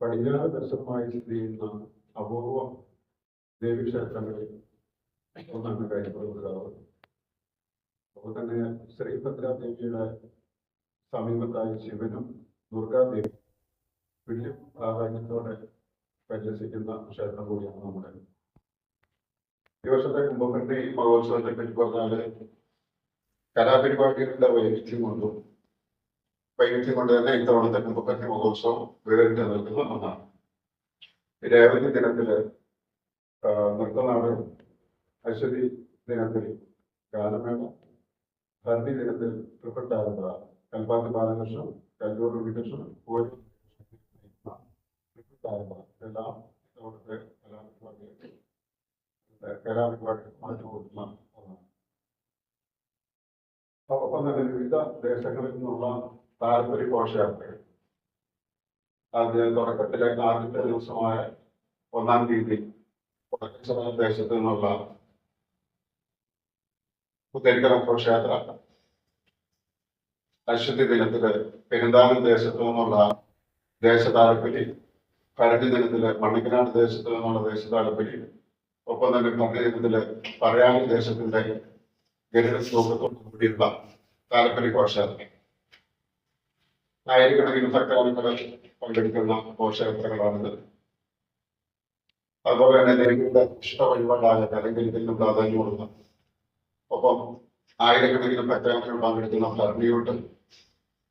പടിഞ്ഞാറ് ദർശനമായി സ്ഥിതി ചെയ്യുന്ന അപൂർവ ദേവീക്ഷേത്രങ്ങളിൽ ഒന്നാണ് കാര്യപ്പെടുന്നത് അപ്പോൾ തന്നെ ശ്രീഭദ്രാദേവിയുടെ സമീപത്തായി ശിവനും ദുർഗാദേവി വലിയ പ്രാധാന്യത്തോടെ പരിരസിക്കുന്ന ക്ഷേത്രം കൂടിയാണ് നമ്മുടെ. ഈ വർഷത്തെ കുംഭകർണി മഹോത്സവത്തെ പറ്റി പറഞ്ഞാൽ കലാപരിപാടികളുടെ വൈവിധ്യം കൊണ്ടും വൈവിധ്യം കൊണ്ട് തന്നെ ഇത്തവണത്തെ കുംഭകർണി മഹോത്സവം വേറിട്ട് നിൽക്കുന്ന ഒന്നാണ് രേവതി ദിനത്തിൽ നൃത്തനാട് അശ്വതി ദിനത്തിൽ ഗാനമേള ഭരണി ദിനത്തിൽ ആരംഭ കൽപ്പാത്തി ബാലകൃഷ്ണൻ കല്ലൂർ ഉണ്ണികൃഷ്ണൻ കോഴി ആരംഭ എല്ലാം ഇത്തവണത്തെ കലാപരിപാടികൾ കലാപരിപാടികൾ മാറ്റി കൊടുക്കുന്ന ഒന്നാണ്. ഒപ്പം തന്നെ വിവിധ ദേശങ്ങളിൽ നിന്നുള്ള താല്പര്യ ഘോഷയാത്ര അതിന് തുടക്കത്തിലെ ആദ്യത്തെ ദിവസമായ ഒന്നാം തീയതി ദേശത്ത് നിന്നുള്ള പുത്തരിക്കര ഘോഷയാത്ര. അശ്വതി ദിനത്തിൽ പെരുന്താനം ദേശത്ത് നിന്നുള്ള ദേശതാലപ്പലി കരടി ദിനത്തിൽ മണ്ണിക്കനാട് ദേശത്ത് നിന്നുള്ള ദേശതാലപ്പലി ഒപ്പം തന്നെ ഭരണി ദിനത്തിൽ പറയാനി ദേശത്തിന്റെ ഗരുഡ ശ്ലോകത്തോടു കൂടിയുള്ള താലപ്പലി ഘോഷയാത്ര. ആയിരക്കണക്കിന് ഭക്തജനങ്ങൾ പങ്കെടുക്കുന്ന ഘോഷയാത്രകളാണിത് അതുപോലെ തന്നെ ദേവിയുടെ ഇഷ്ട വഴിപാടായ കലങ്കരിക്കലിന് പ്രാധാന്യം കൊടുക്കുന്നു ഒപ്പം ആയിരക്കണക്കിന് ഭക്തജനങ്ങൾ പങ്കെടുക്കുന്ന ഭരണിയോട്ട്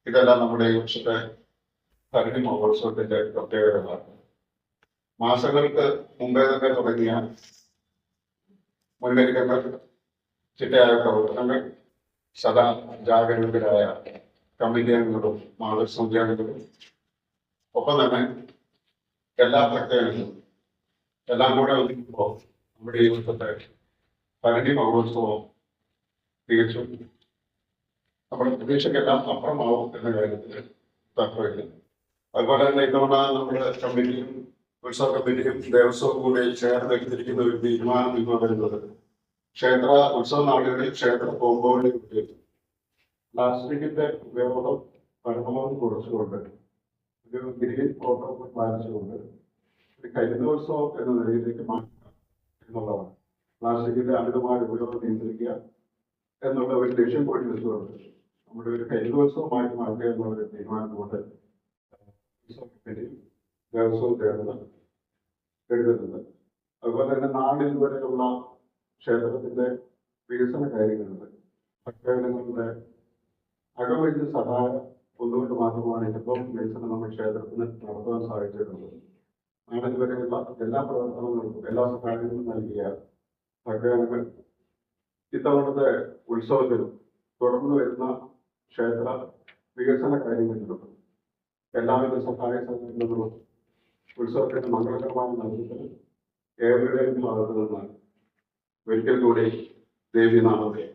ഇതെല്ലാം നമ്മുടെ ഈ വർഷത്തെ ഭരണി മഹോത്സവത്തിന്റെ പ്രത്യേകതകളാണ്. മാസങ്ങൾക്ക് മുമ്പേ തന്നെ തുടങ്ങിയ മുന്നൊരുക്കങ്ങൾ ചിട്ടയായ പ്രവർത്തനങ്ങൾ സദാ ജാഗരൂകരായ കമ്മിറ്റി അംഗങ്ങളും മാതൃസംഖ്യാംഗങ്ങളും ഒപ്പം തന്നെ എല്ലാ ഭക്തജനങ്ങളും എല്ലാം കൂടെ ഒതുക്കുമ്പോൾ നമ്മുടെ ഈ വർഷത്തെ ഭരണി മഹോത്സവം തികച്ചും നമ്മുടെ പ്രതീക്ഷയ്ക്കെല്ലാം അപ്പുറമാവും എന്ന കാര്യത്തിൽ തർക്കമില്ല അതുപോലെ തന്നെ ഇത്തവണ നമ്മുടെ കമ്മിറ്റിയും ഉത്സവ കമ്മിറ്റിയും ദേവസ്വവും കൂടി ചേർന്നെടുത്തിരിക്കുന്ന ഒരു തീരുമാനം എന്ന് പറയുന്നത് ക്ഷേത്ര ഉത്സവ നാളുകളിൽ ക്ഷേത്ര കോമ്പൗണ്ടിൽ പ്ലാസ്റ്റിക്കിന്റെ ഉപയോഗം പരമാവധി കുറച്ചുകൊണ്ട് ഒരു ഗ്രീൻ പ്രോട്ടോകോൾ പാലിച്ചുകൊണ്ട് ഒരു കരിന്തോത്സവം എന്ന നിലയിലേക്ക് മാറ്റുക എന്നുള്ളതാണ്. പ്ലാസ്റ്റിക്കിന്റെ അമിതമായ ഉപയോഗം നിയന്ത്രിക്കുക എന്നുള്ള ഒരു ലക്ഷ്യം കൂടി വെച്ചുകൊണ്ട് നമ്മുടെ ഒരു കരിന്തോത്സവമായിട്ട് മാറ്റുക എന്നുള്ള ഒരു തീരുമാനം കൊണ്ട് ദേവസ്വവും ചേർന്ന് എഴുതുന്നത് അതുപോലെ തന്നെ നാളിൽ വരെയുള്ള ക്ഷേത്രത്തിന്റെ വികസന കാര്യങ്ങളുണ്ട്. ഭക്തജനങ്ങളുടെ അകവഴി സഭ ഒന്നുകൊണ്ട് മാത്രമാണ് ഇപ്പം വികസനം നമ്മുടെ ക്ഷേത്രത്തിന് നടത്താൻ സാധിച്ചിട്ടുള്ളത്. അങ്ങനെ ഇതുവരെയുള്ള എല്ലാ പ്രവർത്തനങ്ങൾക്കും എല്ലാ സഹായങ്ങളും നൽകിയ സഹകരണങ്ങൾ ഇത്തവണത്തെ ഉത്സവത്തിലും തുടർന്ന് വരുന്ന ക്ഷേത്ര വികസന കാര്യങ്ങളിലും എല്ലാവിധ സഹായ സഹകരണങ്ങളും ഉത്സവത്തിന്റെ മംഗളകരമായ നടത്തിപ്പിന് ഏവരുടെയും ഭാഗത്തു നിന്ന് ഒരിക്കൽ കൂടി ദേവി നാമത്തെ